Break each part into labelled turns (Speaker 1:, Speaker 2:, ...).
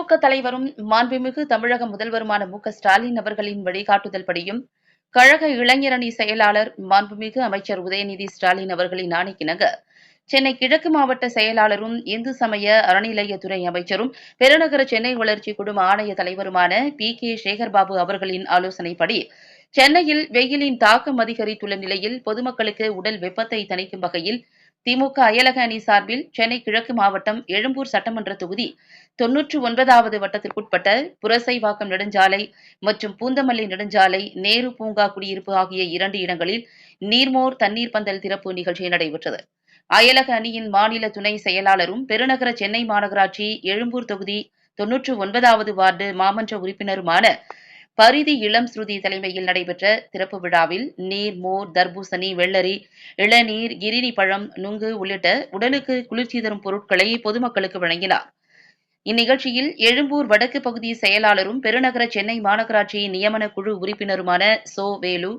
Speaker 1: திமுக தலைவரும் மாண்புமிகு தமிழக முதல்வருமான மு ஸ்டாலின் அவர்களின் வழிகாட்டுதல்படியும் கழக இளைஞரணி செயலாளர் மாண்புமிகு அமைச்சர் உதயநிதி ஸ்டாலின் அவர்களின் ஆணைக்கிணங்க. சென்னை கிழக்கு மாவட்ட செயலாளரும் இந்து சமய அறநிலையத்துறை அமைச்சரும் பெருநகர சென்னை வளர்ச்சி குடும்ப ஆணைய தலைவருமான பி. கே. சேகர்பாபு அவர்களின் ஆலோசனைப்படி சென்னையில் வெயிலின் தாக்கம் அதிகரித்துள்ள நிலையில் பொதுமக்களுக்கு உடல் வெப்பத்தை தணிக்கும் வகையில் திமுக அயலக அணி சார்பில் சென்னை கிழக்கு மாவட்டம் எழும்பூர் சட்டமன்ற தொகுதி தொன்னூற்று ஒன்பதாவது வட்டத்திற்குட்பட்ட புரசைவாக்கம் நெடுஞ்சாலை மற்றும் பூந்தமல்லி நெடுஞ்சாலை நேரு பூங்கா குடியிருப்பு ஆகிய இரண்டு இடங்களில் நீர்மோர் தண்ணீர் பந்தல் திறப்பு நிகழ்ச்சி நடைபெற்றது. அயலக அணியின் மாநில துணை செயலாளரும் பெருநகர சென்னை மாநகராட்சி எழும்பூர் தொகுதி தொன்னூற்று ஒன்பதாவது வார்டு மாமன்ற உறுப்பினருமான பரிதி இளம் ஸ்ருதி தலைமையில் நடைபெற்ற திறப்பு விழாவில் நீர் மோர் தர்பூசணி வெள்ளரி இளநீர் கிரினி பழம் நுங்கு உள்ளிட்ட உடலுக்கு குளிர்ச்சி தரும் பொருட்களை பொதுமக்களுக்கு வழங்கினார். இந்நிகழ்ச்சியில் எழும்பூர் வடக்கு பகுதி செயலாளரும் பெருநகர சென்னை மாநகராட்சி நியமன குழு உறுப்பினருமான சோ வேலு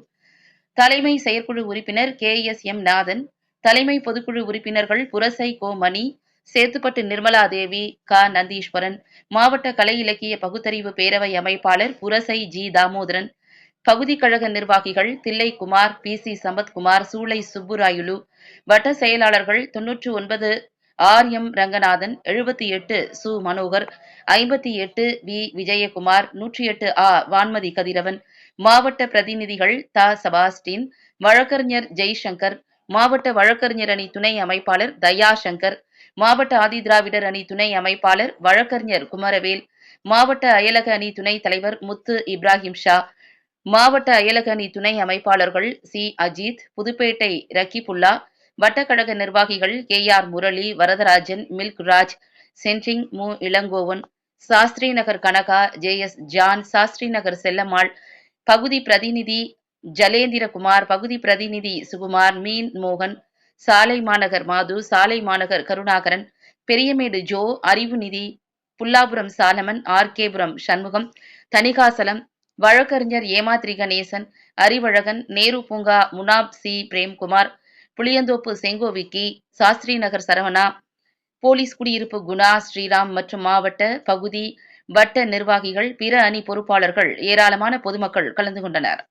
Speaker 1: தலைமை செயற்குழு உறுப்பினர் கே எஸ் எம் நாதன் தலைமை பொதுக்குழு உறுப்பினர்கள் புரசை கோ மணி சேத்துப்பட்டு நிர்மலா தேவி க. நந்தீஸ்வரன் மாவட்ட கலை இலக்கிய பகுத்தறிவு பேரவை அமைப்பாளர் புரசை ஜி. தாமோதரன் பகுதி கழக நிர்வாகிகள் தில்லை குமார் பி. சி. சம்பத்குமார் சூளை சுப்புராயுலு வட்ட செயலாளர்கள் தொன்னூற்று ஒன்பது ஆர். எம். ரங்கநாதன் எழுபத்தி எட்டு சு. மனோகர் ஐம்பத்தி எட்டு வி. விஜயகுமார் நூற்றி எட்டு ஆ. வான்மதி கதிரவன் மாவட்ட பிரதிநிதிகள் த. சபாஸ்டின் வழக்கறிஞர் ஜெய்சங்கர் மாவட்ட வழக்கறிஞர் அணி துணை அமைப்பாளர் தயா சங்கர் மாவட்ட ஆதிதிராவிடர் அணி துணை அமைப்பாளர் வழக்கறிஞர் குமரவேல் மாவட்ட அயலக அணி துணைத் தலைவர் முத்து இப்ராஹிம் ஷா மாவட்ட அயலக அணி துணை அமைப்பாளர்கள் சி. அஜித் புதுப்பேட்டை ரக்கிபுல்லா வட்டக்கழக நிர்வாகிகள் K. R. Murali Varadarajan milk Raj centring மு. Elangovan Shastri Nagar Kanaga J. S. John Shastri Nagar Chellammal பகுதி பிரதிநிதி ஜலேந்திரகுமார் பகுதி பிரதிநிதி சுகுமார் மீன் மோகன் சாலை மாநகர் மாது சாலை மாநகர் கருணாகரன் பெரியமேடு ஜோ அறிவுநிதி புல்லாபுரம் சாலமன் ஆர்கேபுரம் சண்முகம் தணிகாசலம் வழக்கறிஞர் ஏமாத்ரி கணேசன் அறிவழகன் நேரு பூங்கா முனாப் சி பிரேம்குமார் புளியந்தோப்பு செங்கோவிக்கி சாஸ்திரி நகர் சரவணா போலீஸ் குடியிருப்பு குணா ஸ்ரீராம் மற்றும் மாவட்ட பகுதி வட்ட நிர்வாகிகள் பிற அணி பொறுப்பாளர்கள் ஏராளமான பொதுமக்கள் கலந்து கொண்டனர்.